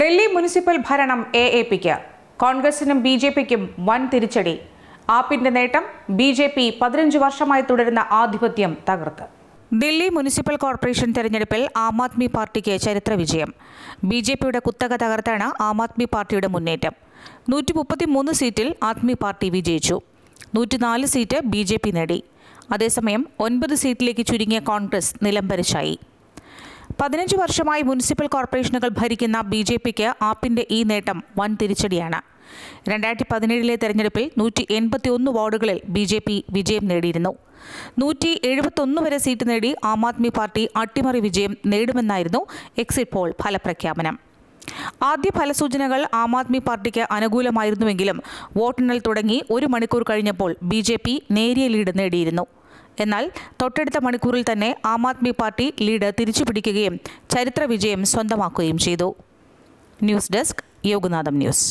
Delhi municipal ഭരണം A A പിക്ക്. കോൺഗ്രസിനും ബി ജെ പിക്കും വൻ തിരിച്ചടി. ആപ്പിന്റെ നേട്ടം ബി ജെ പി പതിനഞ്ച് വർഷമായി തുടരുന്ന ആധിപത്യം തകർത്ത്. ദില്ലി മുനിസിപ്പൽ കോർപ്പറേഷൻ തെരഞ്ഞെടുപ്പിൽ ആം ആദ്മി പാർട്ടിക്ക് ചരിത്ര വിജയം. ബി ജെ പിയുടെ കുത്തക തകർത്താണ് ആം ആദ്മി പാർട്ടിയുടെ മുന്നേറ്റം. നൂറ്റി മുപ്പത്തി മൂന്ന് സീറ്റിൽ ആദ്മി പാർട്ടി വിജയിച്ചു. നൂറ്റിനാല് സീറ്റ് ബി ജെ പി നേടി. അതേസമയം ഒൻപത് സീറ്റിലേക്ക് ചുരുങ്ങിയ കോൺഗ്രസ് നിലംപരിശായി പതിനഞ്ച് വർഷമായി മുനിസിപ്പൽ കോർപ്പറേഷനുകൾ ഭരിക്കുന്ന ബി ജെ പിക്ക് ആപ്പിന്റെ ഈ നേട്ടം വൻ തിരിച്ചടിയാണ് രണ്ടായിരത്തി പതിനേഴിലെ തെരഞ്ഞെടുപ്പിൽ നൂറ്റി എൺപത്തി ഒന്ന് വാർഡുകളിൽ ബി ജെ പി വിജയം നേടിയിരുന്നു. നൂറ്റി എഴുപത്തൊന്ന് വരെ സീറ്റ് നേടി ആം ആദ്മി പാർട്ടി അട്ടിമറി വിജയം നേടുമെന്നായിരുന്നു എക്സിറ്റ് പോൾ ഫലപ്രഖ്യാപനം. ആദ്യ ഫലസൂചനകൾ ആം ആദ്മി പാർട്ടിക്ക് അനുകൂലമായിരുന്നുവെങ്കിലും വോട്ടെണ്ണൽ തുടങ്ങി ഒരു മണിക്കൂർ കഴിഞ്ഞപ്പോൾ ബി നേരിയ ലീഡ് നേടിയിരുന്നു. എന്നാൽ തൊട്ടടുത്ത മണിക്കൂറിൽ തന്നെ ആം ആദ്മി പാർട്ടി ലീഡ് തിരിച്ചുപിടിക്കുകയും ചരിത്ര വിജയം സ്വന്തമാക്കുകയും ചെയ്തു. ന്യൂസ് ഡെസ്ക് യോഗനാഥം ന്യൂസ്.